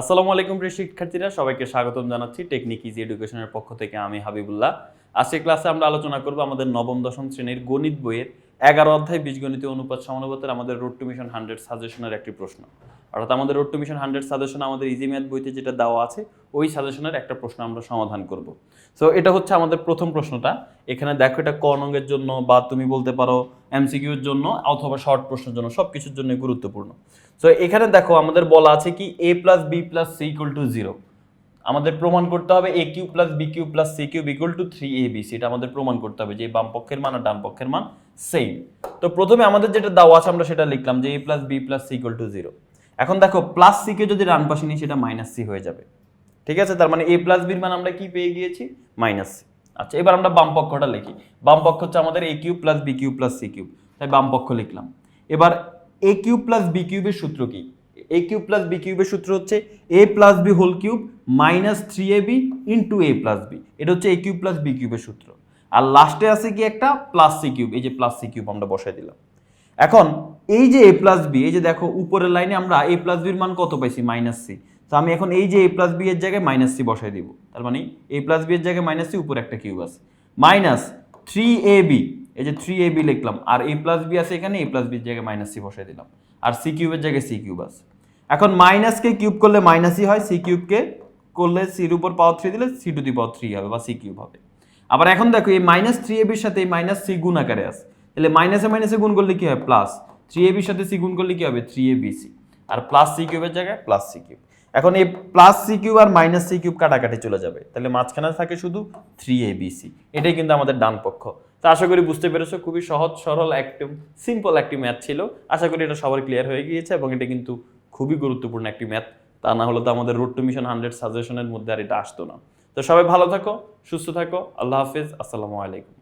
আসসালামু আলাইকুম প্রিয় শিক্ষার্থীরা, সবাইকে স্বাগতম জানাচ্ছি টেকনিক ইজি এডুকেশনের পক্ষ থেকে আমি হাবিবুল্লাহ। আজকের ক্লাসে আমরা আলোচনা করব আমাদের নবম, দশম শ্রেণির গণিত বইয়ের এগারো অধ্যায় বীজগণিত অনুপাত সমানুপাতের আমাদের রোড টু মিশন হান্ড্রেড সাজেশনের একটি প্রশ্ন। অর্থাৎ আমাদের road to mission hundred suggestion আমাদের ইজি ম্যাথ বইতে যেটা দেওয়া আছে, ওই সাজেশনের একটা প্রশ্ন আমরা সমাধান করব। সো এটা হচ্ছে আমাদের প্রথম প্রশ্নটা। এখানে দেখো এটা ক নঙ্গের জন্য বা তুমি বলতে পারো এমসিকিউর জন্য অথবা শর্ট প্রশ্নের জন্য সব কিছুর জন্য গুরুত্বপূর্ণ। সো এখানে দেখো আমাদের বলা আছে কি A plus B plus C equal to zero আমাদের প্রমাণ করতে হবে A cube plus B cube plus C cube equal to three A B C এটা আমাদের প্রমাণ করতে হবে যে বাম পক্ষের মান আর ডান পক্ষের মান সেম তো প্রথমে আমাদের যেটা দেওয়া আছে আমরা সেটা লিখলাম যে A plus B plus C equal to zero এখন দেখো প্লাস সি কে যদি ডান পাশে নিই সেটা মাইনাস সি হয়ে যাবে। ঠিক আছে? তার মানে এ প্লাস বির মান আমরা কি পেয়ে গিয়েছি? মাইনাস সি আচ্ছা এবার আমরা বাম পক্ষটা লিখি। বাম পক্ষ হচ্ছে আমাদের A cube plus B cube plus C cube. তাই বাম পক্ষ লিখলাম। এবার এ কিউব প্লাস বি কিউবের সূত্র কি? এ কিউব প্লাস বি কিউবের সূত্র হচ্ছে A plus B whole cube minus three A B into A plus B এটা হচ্ছে এ কিউব প্লাস বি কিউবের সূত্র। আর লাস্টে আছে কি একটা? প্লাস সি কিউব এই যে প্লাস সি কিউব আমরা বসাই দিলাম। এখন এই যে এ প্লাস বি এই যে দেখো, উপরের লাইনে আমরা এ প্লাস বির মান কত পাইছি? মাইনাস সি তো আমি এখন এই যে এ প্লাস বি এর জায়গায় মাইনাস সি বসাই দিব। তার মানে এ প্লাস বি এর জায়গায় মাইনাস সি উপরে একটা কিউব আছে। মাইনাস থ্রি এ বি এই যে থ্রি এ বি লিখলাম। আর এ প্লাস বি আছে এখানে এ প্লাস বির জায়গায় মাইনাস সি বসাই দিলাম। আর সি কিউবের জায়গায় সি কিউব আছে। এখন মাইনাসকে কিউব করলে মাইনাসই হয় সি কিউবকে করলে সির উপর পাওয়ার থ্রি দিলে C to the power three হবে বা সি কিউব হবে। আবার এখন দেখো, এই মাইনাস থ্রি এবির সাথে এই মাইনাস সি গুণ আকারে আছে। তাহলে মাইনাসে মাইনাসে গুণ করলে কি হয়? প্লাস থ্রি এবির সাথে সি গুণ করলে কি হবে? থ্রি এ বি সি আর প্লাস সি কিউবের জায়গায় প্লাস সি কিউব এখন এই প্লাস সি কিউব আর মাইনাস সি কিউব কাটাকাটি চলে যাবে। তাহলে মাঝখানে থাকে শুধু থ্রি এ বি সি এটাই কিন্তু আমাদের ডান পক্ষ। তো আশা করি বুঝতে পেরেছ, খুবই সহজ, সরল একটি সিম্পল একটি ম্যাথ ছিল। আশা করি এটা সবার ক্লিয়ার হয়ে গিয়েছে এবং এটা কিন্তু খুবই গুরুত্বপূর্ণ একটি ম্যাথ। তা না হলে তো আমাদের রোড টু মিশন হান্ড্রেড সাজেশনের মধ্যে আর এটা আসতো না। তো সবাই ভালো থাকো, সুস্থ থাকো, আল্লাহ হাফিজ, আসসালামু আলাইকুম।